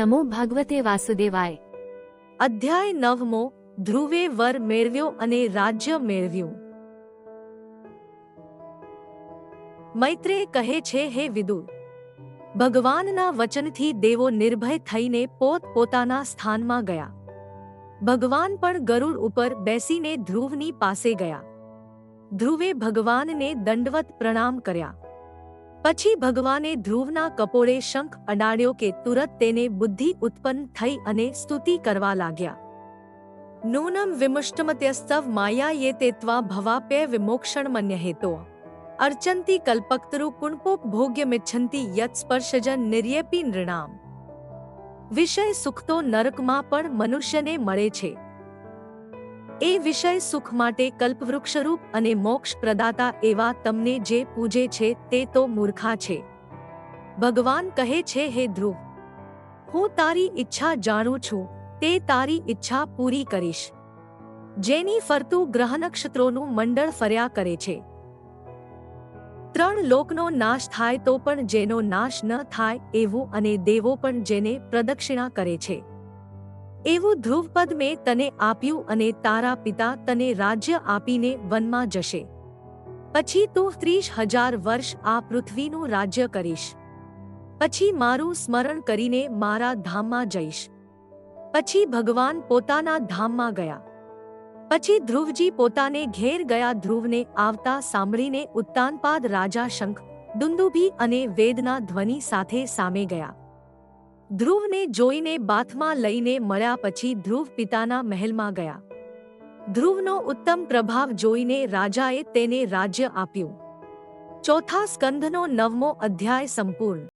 નમો ભગવતે વાસુદેવાય અધ્યાય નવમો, ધ્રુવે વર મેળવ્યો અને રાજ્ય મેળવ્યું. મૈત્રેય કહે છે, હે વિદુર, ભગવાનના વચનથી દેવો નિર્ભય થઈને પોત પોતાના સ્થાનમાં ગયા. ભગવાન પણ ગરુડ ઉપર બેસીને ધ્રુવની પાસે ગયા. ધ્રુવે ભગવાનને દંડવત પ્રણામ કર્યા. પછી ભગવાને ધ્રુવના કપોળે શંખ અડાડ્યો કે તુરત તેને બુદ્ધિ ઉત્પન્ન થઈ અને સ્તુતિ કરવા લાગ્યા. નૂનમ વિમુષ્ટમત્યસ્તવ માયા યે તે ભવાપ્ય વિમોક્ષણ મન્ય હેતો અર્ચંતી કલ્પક્તરુ કુણપોપ ભોગ્યમિચ્છંતી યત સ્પર્શજન નિર્યપી નૃણામ. વિષય સુખ તો નરકમાં પણ મનુષ્યને મળે છે. એ વિષય સુખ માટે કલ્પવૃક્ષરૂપ અને મોક્ષ પ્રદાતા એવા તમને જે પૂજે છે તે તો મૂર્ખા છે. ભગવાન કહે છે, હે ધ્રુવ, હું તારી ઈચ્છા જાણું છું, તે તારી ઈચ્છા પૂરી કરીશ. જેની ફરતું ગ્રહ નક્ષત્રોનું મંડળ ફર્યા કરે છે. ત્રણ લોકનો નાશ થાય તો પણ જેનો નાશ ન થાય એવું અને દેવો પણ જેને પ્રદક્ષિણા કરે છે. એવું ધ્રુવપદ મેં તને આપ્યું અને તારા પિતા તને રાજ્ય આપીને વનમાં જશે. પછી તું ત્રીસ હજાર વર્ષ આ પૃથ્વીનું રાજ્ય કરીશ. પછી મારું સ્મરણ કરીને મારા ધામમાં જઈશ. પછી ભગવાન પોતાના ધામમાં ગયા. પછી ધ્રુવજી પોતાને ઘેર ગયા ધ્રુવને આવતા સાંભળીને ઉત્તાનપાદ રાજા શંખ, દુંદુભી અને વેદના ધ્વનિ સાથે સામે ગયા. ધ્રુવને જોઈને બાથમાં લઈને મળ્યા પછી ધ્રુવ પિતાના મહેલમાં ગયા. ધ્રુવનો ઉત્તમ પ્રભાવ જોઈને રાજાએ તેને રાજ્ય આપ્યું. ચોથા સ્કંધનો નવમો અધ્યાય સંપૂર્ણ.